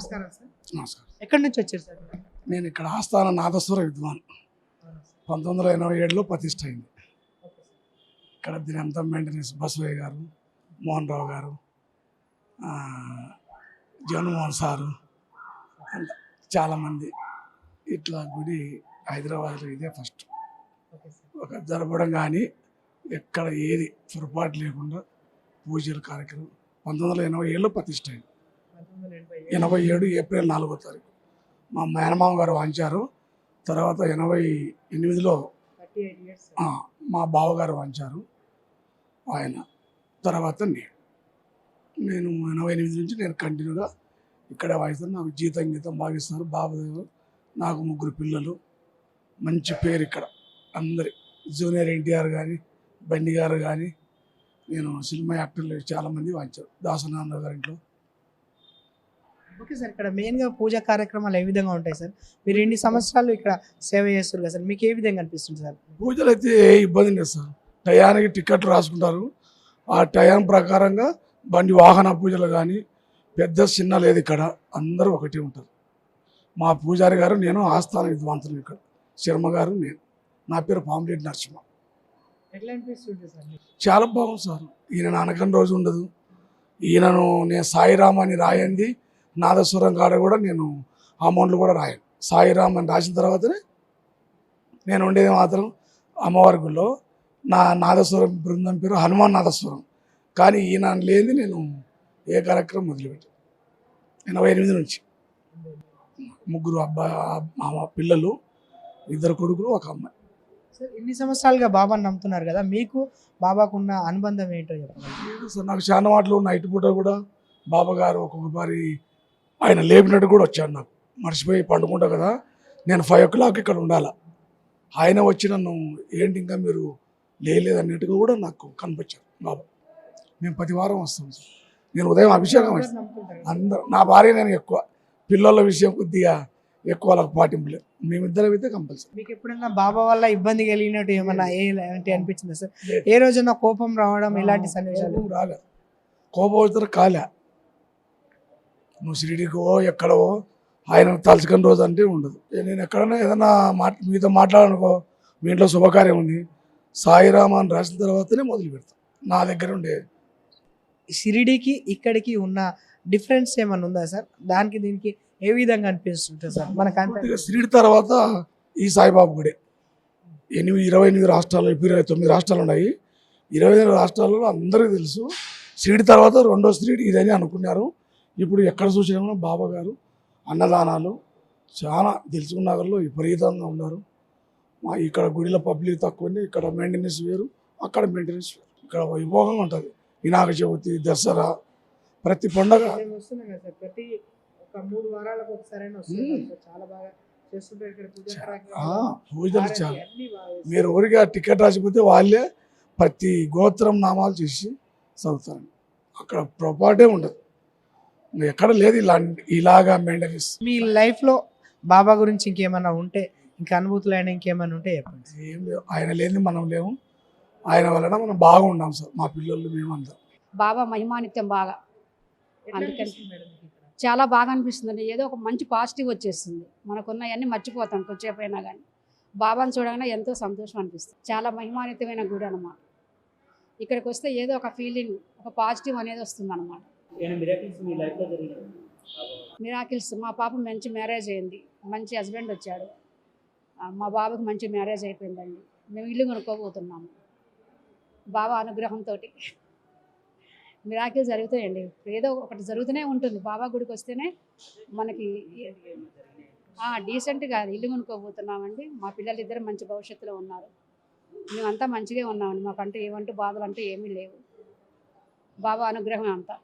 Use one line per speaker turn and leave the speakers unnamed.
నమస్కారం సార్.
నమస్కారం.
ఎక్కడి నుంచి వచ్చారు సార్?
నేను ఇక్కడ ఆస్థాన నాదస్వర విద్వాన్. పంతొమ్మిది వందల ఎనభై ఏడులో ప్రతిష్ట అయింది. ఇక్కడ దీని అంతా మెయింటెనెన్స్ బసవయ్య గారు మోహన్ రావు గారు జగన్మోహన్ సారు చాలామంది ఇట్లా గుడి హైదరాబాద్లో ఇదే ఫస్ట్. ఒక జరపడం కానీ ఎక్కడ ఏది పొరపాటు లేకుండా పూజల కార్యక్రమం పంతొమ్మిది వందల ఎనభై ఏడులో ప్రతిష్ట అయింది. ఎనభై ఏడు. ఏప్రిల్ నాలుగో తారీఖు. మా మేనమామ గారు వాంచారు తర్వాత ఎనభై ఎనిమిదిలో మా బావగారు వాంచారు ఆయన తర్వాత నేను నేను ఎనభై ఎనిమిది నుంచి నేను కంటిన్యూగా ఇక్కడే వాయిస్తాను. నాకు జీతం గీతం బాగా ఇస్తున్నారు బాబు నాకు ముగ్గురు పిల్లలు. మంచి పేరు ఇక్కడ. అందరి జూనియర్ ఎన్టీఆర్ కానీ బండి గారు కానీ నేను సినిమా యాక్టర్లు చాలామంది వాంచారు దాసనారాయణ గారి ఇంట్లో
ఓకే సార్. ఇక్కడ మెయిన్గా పూజా కార్యక్రమాలు ఏ విధంగా ఉంటాయి సార్? మీరు ఎన్ని సంవత్సరాలు ఇక్కడ సేవ చేస్తారు కదా సార్? మీకు ఏ విధంగా అనిపిస్తుంది సార్?
పూజలు అయితే ఏ ఇబ్బంది లేదు సార్. టయానికి టికెట్ రాసుకుంటారు. ఆ టయాన్ ప్రకారంగా బండి వాహన పూజలు కానీ పెద్ద చిన్న లేదు ఇక్కడ. అందరూ ఒకటి ఉంటారు. మా పూజారి గారు నేను ఆస్థాన విద్వాంతులు ఇక్కడ. శర్మ గారు నేను. నా పేరు పాంప్లెట్ నరసింహ? చాలా బాగుంది సార్. ఈయన నాన్నకని రోజు ఉండదు. ఈయనను నేను సాయిరామ్ అని రాయంది నాదస్వరం కాడ కూడా నేను అమౌంట్లు కూడా రాయను. సాయిరామ్ అని రాసిన తర్వాతనే నేను ఉండేది మాత్రం అమ్మవారి నా నాదస్వరం బృందం పేరు హనుమాన్ నాదస్వరం. కానీ ఈయన లేనిది నేను ఏ కార్యక్రమం మొదలుపెట్టాను. ఎనభై ఎనిమిది నుంచి ముగ్గురు అబ్బాయి మా పిల్లలు ఇద్దరు కొడుకులు ఒక అమ్మాయి.
సార్ ఇన్ని సంవత్సరాలుగా బాబాని నమ్ముతున్నారు కదా మీకు బాబాకు ఉన్న అనుబంధం ఏంటో చెప్పండి.
సార్ నాకు చాలా మాటలు నైట్ పూట కూడా బాబా గారు ఒక్కొక్కసారి ఆయన లేపినట్టు కూడా వచ్చాడు నాకు. మర్చిపోయి పండుకుంటా కదా. నేను ఫైవ్ ఓ క్లాక్ ఇక్కడ ఉండాలా. ఆయన వచ్చి నన్ను ఏంటి ఇంకా మీరు లేలేదు అన్నట్టుగా కూడా నాకు కనిపించారు బాబా. మేము ప్రతి వారం వస్తాం సార్. నేను ఉదయం అభిషేకం
అందరూ కదా.
అందరూ నా భార్య నేను ఎక్కువ. పిల్లల విషయం కొద్దిగా ఎక్కువ వాళ్ళకి పాటింపలేదు మేమిద్దరం అయితే కంపల్సరీ.
మీకు ఎప్పుడైనా బాబా వల్ల ఇబ్బంది కలిగినట్టు ఏమన్నా ఏంటి అనిపించిందా సార్? ఏ రోజున కోపం రావడం ఇలాంటి సన్నివేశాలు
కోపం రాలే. కోపం అవుతారు కాలే. నువ్వు షిరిడికో ఎక్కడో ఆయన తలుచుకుని రోజు అంటే ఉండదు. నేను ఎక్కడైనా ఏదైనా మాట మీతో మాట్లాడనుకో మీ ఇంట్లో శుభకార్యం ఉంది సాయిరామ అని రాసిన తర్వాతనే మొదలు పెడతాం. నా దగ్గర ఉండే
షిరిడికి ఇక్కడికి ఉన్న డిఫరెన్స్ ఏమన్నా ఉందా సార్? దానికి దీనికి ఏ విధంగా అనిపిస్తుంటుంది సార్? మనకు
షిరిడి తర్వాత ఈ సాయిబాబు గుడే. ఎనిమిది ఇరవై ఎనిమిది రాష్ట్రాలు ఇప్పుడు ఇరవై తొమ్మిది రాష్ట్రాలు ఉన్నాయి. ఇరవై ఎనిమిది రాష్ట్రాలలో అందరికీ తెలుసు షిరిడి తర్వాత రెండో షిరిడి ఇదని అనుకున్నారు. ఇప్పుడు ఎక్కడ చూసినా బాబా గారు అన్నదానాలు చాలా దిల్సుకున్న నగర్లో విపరీతంగా ఉన్నారు. మా ఇక్కడ గుడిలో పబ్లిక్ తక్కువ ఉంది ఇక్కడ మెయింటెనెన్స్ వేరు అక్కడ మెయింటెనెన్స్ వేరు. ఇక్కడ వైభోగంగా ఉంటుంది. వినాయక చవితి దసరా ప్రతి పండగ. పూజలు చాలా. మీరు ఊరికి ఆ టికెట్ రాసిపోతే వాళ్ళే ప్రతి గోత్రం నామాలు చేసి చదువుతారు. అక్కడ పొరపాటే ఉండదు. ఎక్కడ లేదు ఇలా ఇలాగా మెయింటెనెన్స్
మీ లైఫ్లో బాబా గురించి ఇంకేమైనా ఉంటే ఇంకా అనుభూతులు అయినా ఇంకేమైనా ఉంటే చెప్పండి.
ఏం లేవు. ఆయన లేని మనం లేము. ఆయన వలన మనం బాగా ఉన్నాం సార్. మా పిల్లలు మేమంతా.
బాబా మహిమానిత్యం బాగా. అందుకని-? చాలా బాగా అనిపిస్తుంది ఏదో ఒక మంచి పాజిటివ్ వచ్చేస్తుంది. మనకున్నవన్నీ మర్చిపోతాం కొంచెంసేపు అయినా కానీ బాబాని చూడగానే ఎంతో సంతోషం అనిపిస్తుంది. చాలా మహిమానితమైన గుడి అనమాట ఇక్కడికి వస్తే ఏదో ఒక ఫీలింగ్ ఒక పాజిటివ్ అనేది వస్తుంది అనమాట మిరాకిల్స్ మా పాప మంచి మ్యారేజ్ అయింది. మంచి హస్బెండ్ వచ్చాడు. మా బాబుకి మంచి మ్యారేజ్ అయిపోయిందండి. మేము ఇల్లు కొనుక్కోబోతున్నాము. బాబా అనుగ్రహంతో మిరాకిల్ జరుగుతాయండి. ఏదో ఒకటి జరుగుతూనే ఉంటుంది. బాబా గుడికి వస్తేనే మనకి డీసెంట్గా ఇల్లు కొనుక్కోబోతున్నామండి. మా పిల్లలు ఇద్దరు మంచి భవిష్యత్తులో ఉన్నారు. మేమంతా మంచిగా ఉన్నామండి. మాకంటూ ఏమంటూ బాధలు అంటూ ఏమీ లేవు. బాబా అనుగ్రహం అంతా.